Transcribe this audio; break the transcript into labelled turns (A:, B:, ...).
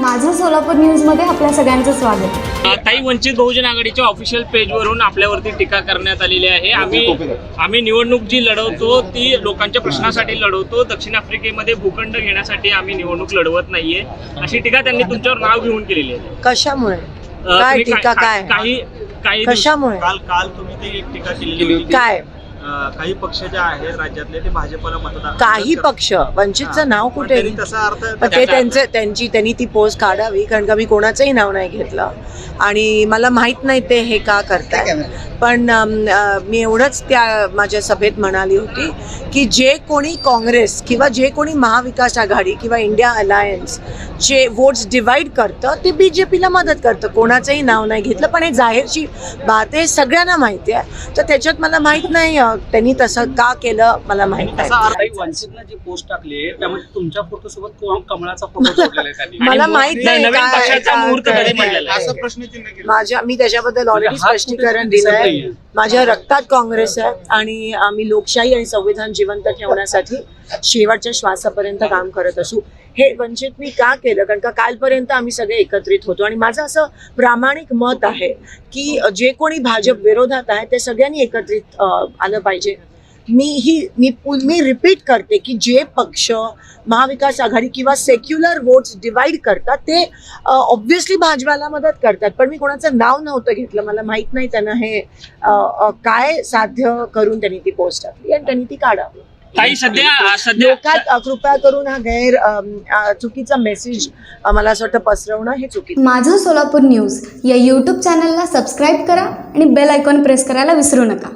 A: माझं सोलापूर न्यूजमध्ये आपल्या सगळ्यांचं स्वागत.
B: ताई वंचित बहुजन आघाडीच्या ऑफिशियल पेजवरून आपल्यावरती टीका करण्यात आलेली आहे. आम्ही आम्ही निवडणूक जी लढवतो ती लोकांच्या प्रश्नासाठी लढवतो. दक्षिण आफ्रिकेमध्ये भूखंड घेण्यासाठी आम्ही निवडणूक लढवत नाहीये. अशी टीका त्यांनी तुमच्यावर नाव घेऊन केलेली आहे.
C: कशामुळे?
B: अ,
C: काय
B: तुम्ही
C: टीका काय?
B: काही काही दिवस-
C: कशामुळे?
D: काल काल तुम्ही ते एक टीका केलेली होती.
C: काय
D: काही पक्ष जे आहेत राज्यातले ते भाजपला मतदान
C: काही. पक्ष वंचितचं नाव कुठे?
D: त्यांनी तसा अर्थ
C: पण ते
D: त्याचा-
C: त्यांचे त्यांनी ती पोस्ट काढावी कारण का मी कोणाचंही नाव नाही घेतलं. आणि मला माहीत नाही ते हे का करताय पण अम, अ, मी एवढंच त्या माझ्या सभेत म्हणाली होती की जे कोणी काँग्रेस किंवा जे कोणी महाविकास आघाडी किंवा इंडिया अलायन्स जे वोट्स डिवाइड करतं ते बी जे पीला मदत करतं. कोणाचंही नाव नाही घेतलं. पण हे जाहीरची बात आहे सगळ्यांना माहिती आहे. तर त्याच्यात मला माहीत नाही अ, त्यांनी तसं का केलं मला माहीत
E: जी पोस्ट टाकली आहे त्यामध्ये तुमच्या फोटो सोबत को- कमळाचा फोटो जोडलेला आहे त्यांनी
C: मला माहीत नाही माझ्या मी त्याच्याबद्दल ऑलरेडी
E: म्हणजे
C: स्पष्टीकरण दिलंय. माझ्या रक्तात काँग्रेस आहे आणि आम्ही लोकशाही आणि संविधान जिवंत ठेवण्यासाठी शेवटच्या श्वासापर्यंत काम करत असू. हे वंचितनी का केलं? कारण का कालपर्यंत आम्ही सगळे एकत्रित होतो. आणि माझं असं प्रामाणिक मत आहे की जे कोणी भाजप विरोधात आहे ते सगळ्यांनी एकत्रित आलं पाहिजे. मी ही मी मी रिपीट करते की जे पक्ष महाविकास आघाडी किंवा सेक्युलर वोट्स डिवाइड करतात ते ऑब्व्हियसली भाजपाला मदत करतात. पण मी कोणाचं नाव नव्हतं घेतलं. मला माहीत नाही त्यांना हे काय साध्य करून त्यांनी ती पोस्ट टाकली. आणि त्यांनी ती काढावी.
B: ताई सध्या सध्या
C: लोकात कृपया करून हा गैर चुकीचा मेसेज मला असं वाटतं पसरवणं हे चुकीचं.
A: माझं सोलापूर न्यूज या यूट्यूब चॅनलला सबस्क्राईब करा आणि बेल आयकॉन प्रेस करायला विसरू नका.